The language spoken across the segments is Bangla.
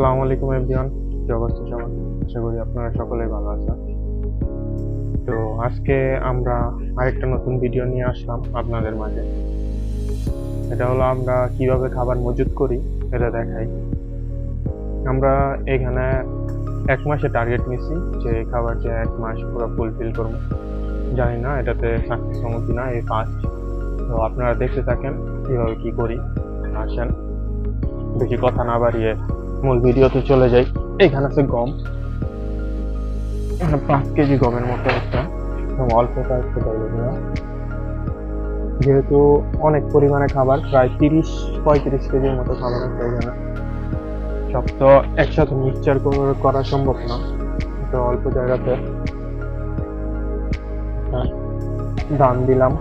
আসসালামু আলাইকুম, এভরিওয়ান। কি অবস্থা সবার আশা করি আপনারা সকলেই ভালো আছেন। তো আজকে আমরা আরেকটা নতুন ভিডিও নিয়ে আসলাম আপনাদের মাঝে। এটা হলো আমরা কীভাবে খাবার মজুত করি, এটা দেখাই। আমরা এখানে এক মাসে টার্গেট নিছি যে খাবার যে এক মাস পুরো ফুলফিল করব। জানি না এটাতে সাকসেস হব কিনা, এই ফার্স্ট তো আপনারা দেখতে থাকেন কীভাবে কী করি, আসেন। বেশি কথা না বাড়িয়ে মূল ভিডিওতে চলে যাই। এখানে আছে গম। পাঁচ কেজি গমের মতো একটা। অল্প যেহেতু অনেক পরিমাণে খাবার প্রায় তিরিশ পঁয়ত্রিশ কেজির মতো খাবার আছে এখানে। সব তো একসাথে মিক্সচার করা সম্ভব না। তো অল্প জায়গাতে। হ্যাঁ, ধান দিলাম।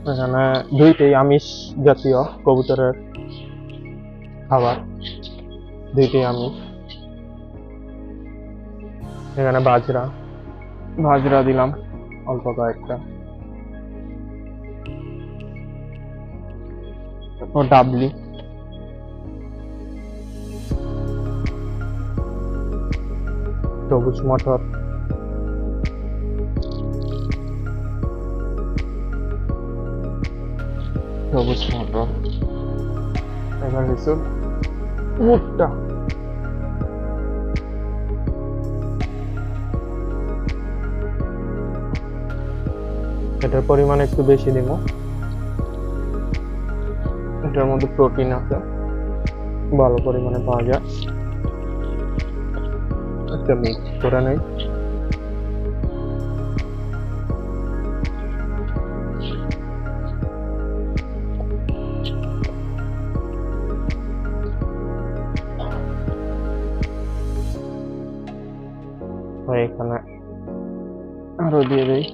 এখানে দুইটাই আমিষ জাতীয় কবুতরের খাবার। দুইটাই আমিষ। এখানে বাজরা। বাজরা দিলাম, অল্প কয়েকটা। ও ডাবলি। সবুজ মটর। এবার এটার পরিমাণ একটু বেশি দিব এটার মধ্যে প্রোটিন আছে। ভালো পরিমাণে পাওয়া যায়। একটা মিক্স করে নেই। তো এখানে। আরও দিয়ে দেই।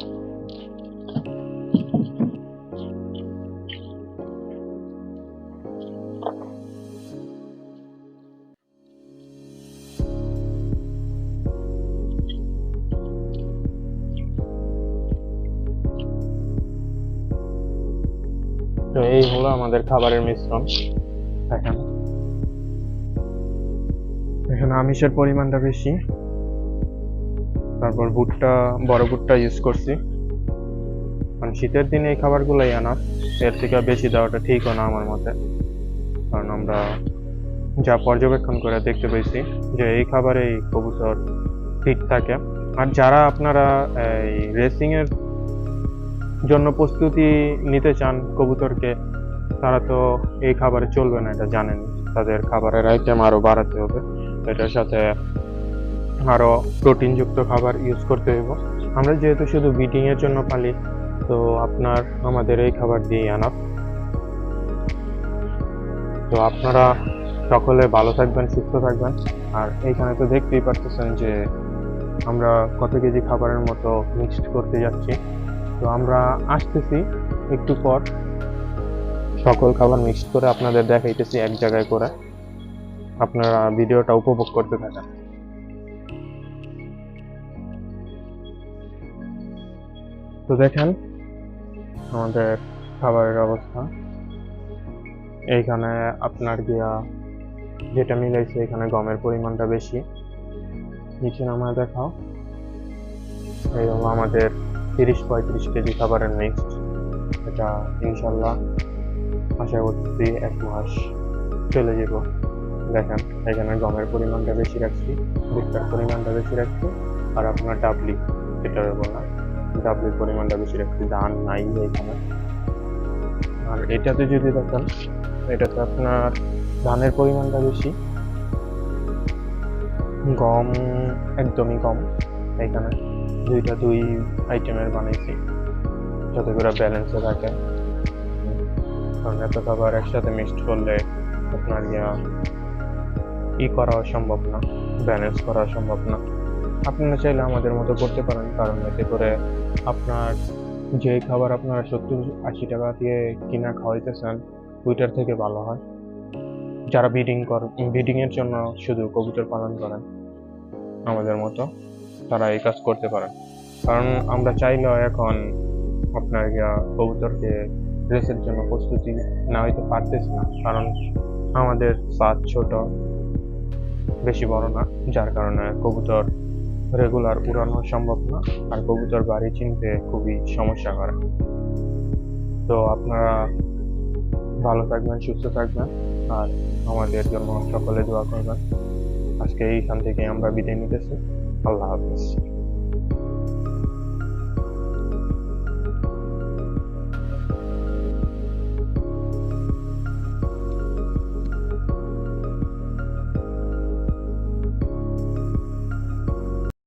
এই হলো আমাদের খাবারের মিশ্রণ। দেখেন। এখানে আমিষের পরিমাণটা বেশি। তারপর ভুট্টা, বড় ভুট্টা ইউজ করছি। কারণ শীতের দিনে এই খাবারগুলোই আনা। এর থেকে বেশি দেওয়াটা ঠিকও না আমার মতে। কারণ আমরা যা পর্যবেক্ষণ করে দেখতে পেয়েছি যে এই খাবারেই কবুতর ফিট থাকে। আর যারা আপনারা, এই রেসিংয়ের জন্য প্রস্তুতি নিতে চান কবুতরকে, তারা তো এই খাবারে চলবে না, এটা জানেন তাদের খাবারের আইটেম আরও বাড়াতে হবে। এটার সাথে আরও প্রোটিনযুক্ত খাবার ইউজ করতে হইব। আমরা যেহেতু শুধু বিটিং এর জন্য পালি, তো আপনার আমাদের এই খাবার দিয়ে আনা তো আপনারা সকলে ভালো থাকবেন, সুস্থ থাকবেন। আর এইখানে তো দেখতেই পারতেছেন যে আমরা কত কেজি খাবারের মতো মিক্সড করতে যাচ্ছি। তো আমরা আসতেছি একটু পর। সকল খাবার মিক্সড করে আপনাদের দেখাইতেছি এক জায়গায় করে। আপনারা ভিডিওটা উপভোগ করতে থাকেন। তো দেখেন আমাদের খাবারের অবস্থা। এইখানে আপনার গিয়া যেটা মিলাইছে, এখানে গমের পরিমাণটা বেশি। নিচে নামায় দেখাও। এই হলো আমাদের তিরিশ পঁয়ত্রিশ কেজি খাবারের মিক্সড এটা ইনশাল্লাহ আশা করছি এক মাস চলে যাব। দেখেন, এখানে গমের পরিমাণটা বেশি রাখছি, ভুট্টার পরিমাণটা বেশি রাখছি, আর আপনার ডাবলি যেটা বললাম। ডাবলির পরিমাণটা বেশি রাখছি ধান নাই এখানে। আর এটাতে যদি দেখেন, এটাতে আপনার ধানের পরিমাণটা বেশি। গম একদমই কম এখানে। দুইটা দুই আইটেমের বানাইছি, যাতে করে ব্যালেন্সে থাকে। কারণ এত খাবার একসাথে মিক্সড করলে আপনার ইয়া ই করা সম্ভব না ব্যালেন্স করা সম্ভব না। আপনারা চাইলে আমাদের মতো করতে পারেন, কারণ এতে করে আপনার যে খাবার আপনার সত্তর আশি টাকা দিয়ে কিনা খাওয়াইতেছেন, ওইটার থেকে ভালো হয়। যারা ব্রিডিং কর, ব্রিডিং এর জন্য শুধু কবুতর পালন করেন, আমাদের মতো, তারা এই কাজ করতে পারেন। কারণ আমরা চাইলেও এখন আপনার কবুতরকে রেসের জন্য প্রস্তুতি না হইতে পারতেছি না, কারণ আমাদের সাত ছোট, বেশি বড় না, যার কারণে কবুতর রেগুলার উড়ানো সম্ভব না, আর কবুতর বাড়ি চিনতে খুবই সমস্যা করে তো আপনারা ভালো থাকবেন, সুস্থ থাকবেন, আর আমাদের জন্য সকলে দোয়া করবেন। আজকে এইখান থেকে আমরা বিদায় নিতেছি। আল্লাহ হাফিজ।